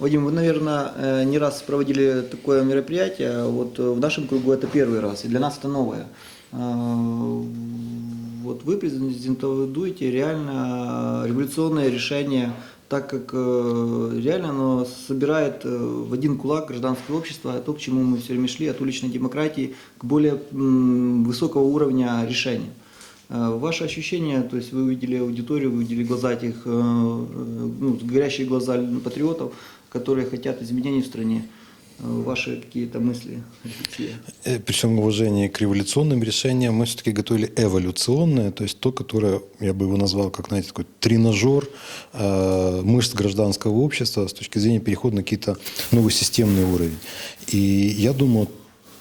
Вадим, вы, наверное, э, не раз проводили такое мероприятие. Вот э, в нашем кругу это первый раз, и для нас это новое. Э, Вот вы презентуете реально революционное решение, так как реально оно собирает в один кулак гражданское общество, то, к чему мы все время шли, от уличной демократии к более высокого уровня решения. Ваше ощущение, то есть вы увидели аудиторию, вы увидели глаза этих, ну, горящие глаза патриотов, которые хотят изменений в стране. Э, Ваши какие-то мысли, рефлексии? Э, Причем в уважении к революционным решениям мы все-таки готовили эволюционное, то есть то, которое, я бы его назвал, как, знаете, такой тренажер э, мышц гражданского общества с точки зрения перехода на какие-то новый системный уровень. И я думаю,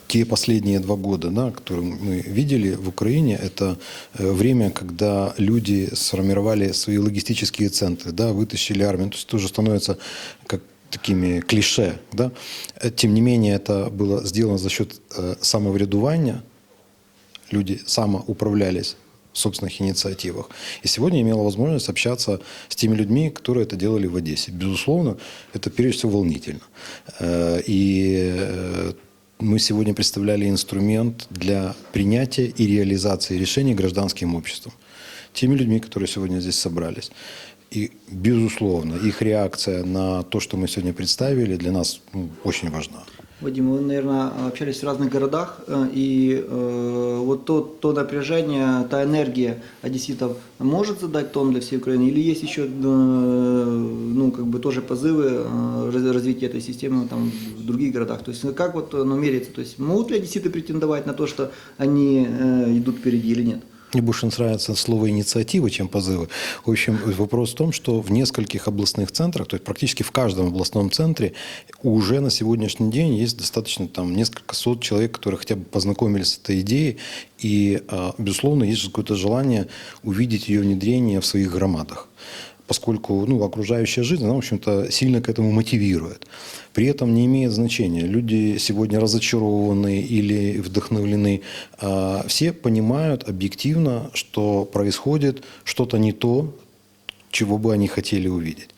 те последние два года, да, которые мы видели в Украине, это э, время, когда люди сформировали свои логистические центры, да, вытащили армию. То есть это уже становится как такими клише. Да? Э, Тем не менее, это было сделано за счет э, самовредування. Люди самоуправлялись в собственных инициативах. И сегодня имела возможность общаться с теми людьми, которые это делали в Одессе. Безусловно, это прежде всего волнительно. Э, И мы сегодня представляли инструмент для принятия и реализации решений гражданским обществом. Теми людьми, которые сегодня здесь собрались. И, безусловно, их реакция на то, что мы сегодня представили, для нас ну, очень важна. Вадим, вы, наверное, общались в разных городах, э, и э, вот то, то напряжение, та энергия одесситов может задать тон для всей Украины, или есть еще, э, ну, как бы тоже позывы э, раз- развития этой системы там, в других городах? То есть как вот оно меряется? То есть могут ли одесситы претендовать на то, что они э, идут впереди или нет? Мне больше нравится слово инициатива, чем позывы. В общем, вопрос в том, что в нескольких областных центрах, то есть практически в каждом областном центре уже на сегодняшний день есть достаточно там несколько сот человек, которые хотя бы познакомились с этой идеей. И, а, безусловно, есть какое-то желание увидеть ее внедрение в своих громадах поскольку ну, окружающая жизнь, она, в общем-то, сильно к этому мотивирует. При этом не имеет значения, люди сегодня разочарованы или вдохновлены. А, Все понимают объективно, что происходит что-то не то, чего бы они хотели увидеть.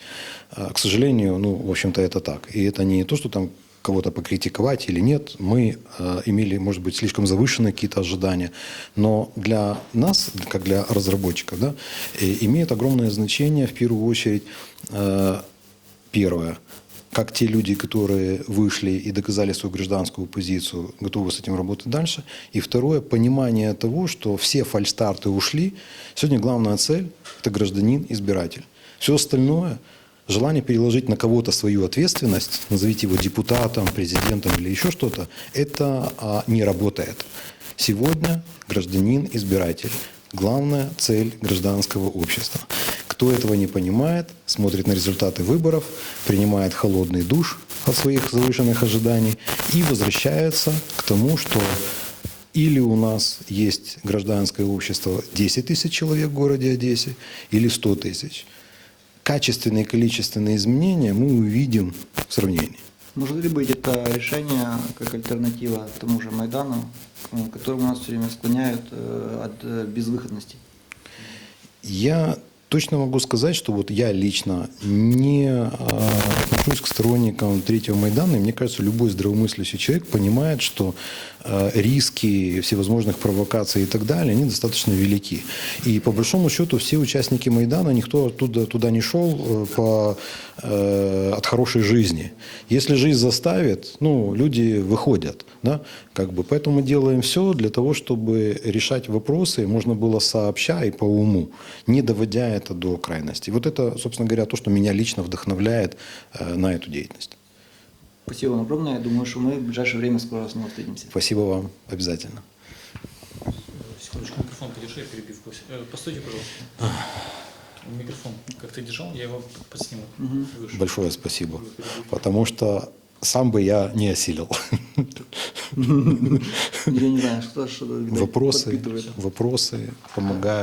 А, К сожалению, ну, в общем-то, это так. И это не то, что там кого-то покритиковать или нет. Мы э, имели, может быть, слишком завышенные какие-то ожидания. Но для нас, как для разработчиков, да, имеет огромное значение, в первую очередь, э, первое, как те люди, которые вышли и доказали свою гражданскую позицию, готовы с этим работать дальше. И второе, понимание того, что все фальстарты ушли. Сегодня главная цель – это гражданин-избиратель. Все остальное – желание переложить на кого-то свою ответственность, назовите его депутатом, президентом или еще что-то, это а, не работает. Сегодня гражданин-избиратель. Главная цель гражданского общества. Кто этого не понимает, смотрит на результаты выборов, принимает холодный душ от своих завышенных ожиданий и возвращается к тому, что или у нас есть гражданское общество 10 тысяч человек в городе Одессе, или 100 тысяч. Качественные и количественные изменения мы увидим в сравнении. Может ли быть это решение как альтернатива тому же Майдану, к которому нас все время склоняют э, от э, безвыходности? Я точно могу сказать, что вот я лично не а, отношусь к сторонникам третьего Майдана. И мне кажется, любой здравомыслящий человек понимает, что а, риски всевозможных провокаций и так далее, они достаточно велики. И по большому счету все участники Майдана, никто оттуда туда не шел э, по, э, от хорошей жизни. Если жизнь заставит, ну, люди выходят. Да? Как бы, поэтому мы делаем все для того, чтобы решать вопросы можно было сообща и по уму, не доводя это до крайности. Вот это, собственно говоря, то, что меня лично вдохновляет э, на эту деятельность. Спасибо вам огромное. Я думаю, что мы в ближайшее время скоро снова встретимся. Спасибо вам обязательно. Секундочку, микрофон подержи, я перебивку. Э, Постойте, пожалуйста. Микрофон как ты держал, я его подсниму. выше. Большое спасибо. Потому что сам бы я не осилил. Я не знаю, что, что Вопросы, вопросы помогают